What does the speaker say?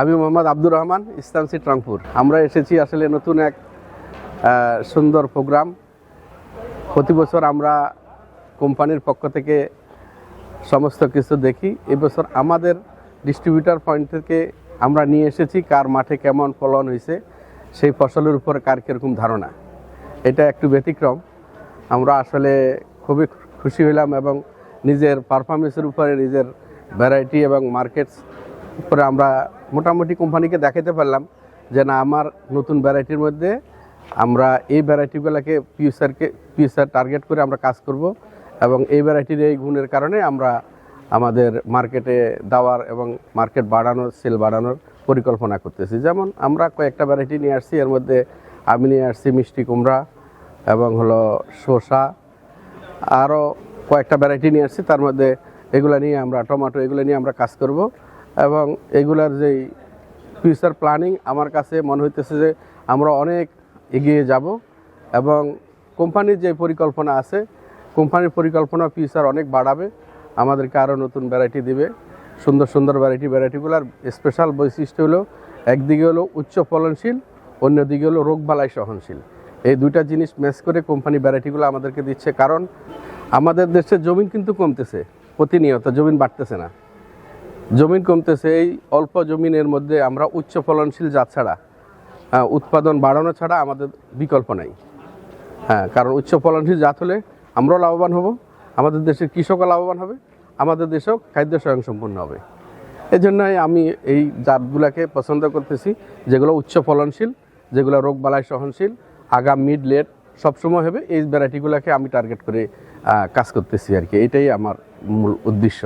আমি মোহাম্মদ আব্দুর রহমান, ইসলাম সিট রংপুর। আমরা এসেছি আসলে নতুন এক সুন্দর প্রোগ্রাম। প্রতি বছর আমরা কোম্পানির পক্ষ থেকে সমস্ত কিছু দেখি। এবছর আমাদের ডিস্ট্রিবিউটার পয়েন্ট থেকে আমরা নিয়ে এসেছি কার মাঠে কেমন ফলন হয়েছে, সেই ফসলের উপর কার কীরকম ধারণা। এটা একটু ব্যতিক্রম। আমরা আসলে খুবই খুশি হইলাম এবং নিজের পারফরমেন্সের উপরে, নিজের ভ্যারাইটি এবং মার্কেটস উপরে আমরা মোটামুটি কোম্পানিকে দেখাতে পারলাম যে না, আমার নতুন ভ্যারাইটির মধ্যে আমরা এই ভ্যারাইটিগুলোকে ফিউচারকে ফিউচার টার্গেট করে আমরা কাজ করব এবং এই ভ্যারাইটির এই গুণের কারণে আমরা আমাদের মার্কেটে দেওয়ার এবং মার্কেট বাড়ানোর সেল বাড়ানোর পরিকল্পনা করতেছি। যেমন আমরা কয়েকটা ভ্যারাইটি নিয়ে আসছি, এর মধ্যে আমি নিয়ে আসছি মিষ্টি কুমড়া এবং হলো শসা। আরও কয়েকটা ভ্যারাইটি নিয়ে আসছি, তার মধ্যে এগুলো নিয়ে আমরা টমেটো এগুলো নিয়ে আমরা কাজ করব। এবং এগুলার যেই ফিউচার প্ল্যানিং আমার কাছে মনে হইতেছে যে আমরা অনেক এগিয়ে যাব এবং কোম্পানির যে পরিকল্পনা আছে, কোম্পানির পরিকল্পনা ফিউচার অনেক বাড়াবে, আমাদেরকে আরও নতুন ভ্যারাইটি দিবে। সুন্দর সুন্দর ভ্যারাইটি ভ্যারাইটিগুলোর স্পেশাল বৈশিষ্ট্য হলো, একদিকে হলো উচ্চ ফলনশীল, অন্যদিকে হলো রোগবালাই সহনশীল। এই দুইটা জিনিস ম্যাচ করে কোম্পানি ভ্যারাইটিগুলো আমাদেরকে দিচ্ছে। কারণ আমাদের দেশে জমিন কিন্তু কমতেছে, প্রতিনিয়ত জমিন বাড়তেছে না। জমিন কমতেছে, এই অল্প জমিনের মধ্যে আমরা উচ্চ ফলনশীল জাত ছাড়া উৎপাদন বাড়ানো ছাড়া আমাদের বিকল্প নাই। হ্যাঁ কারণ উচ্চ ফলনশীল জাত হলে আমরাও লাভবান হব, আমাদের দেশের কৃষকও লাভবান হবে, আমাদের দেশেও খাদ্য স্বয়ংসম্পূর্ণ হবে। এই জন্যই আমি এই জাতগুলোকে পছন্দ করতেছি, যেগুলো উচ্চ ফলনশীল, যেগুলো রোগবালাই সহনশীল, আগাম, মিড, লেট, সবসময় হবে, এই ভ্যারাইটিগুলোকে আমি টার্গেট করে কাজ করতেছি আর কি, এটাই আমার মূল উদ্দেশ্য।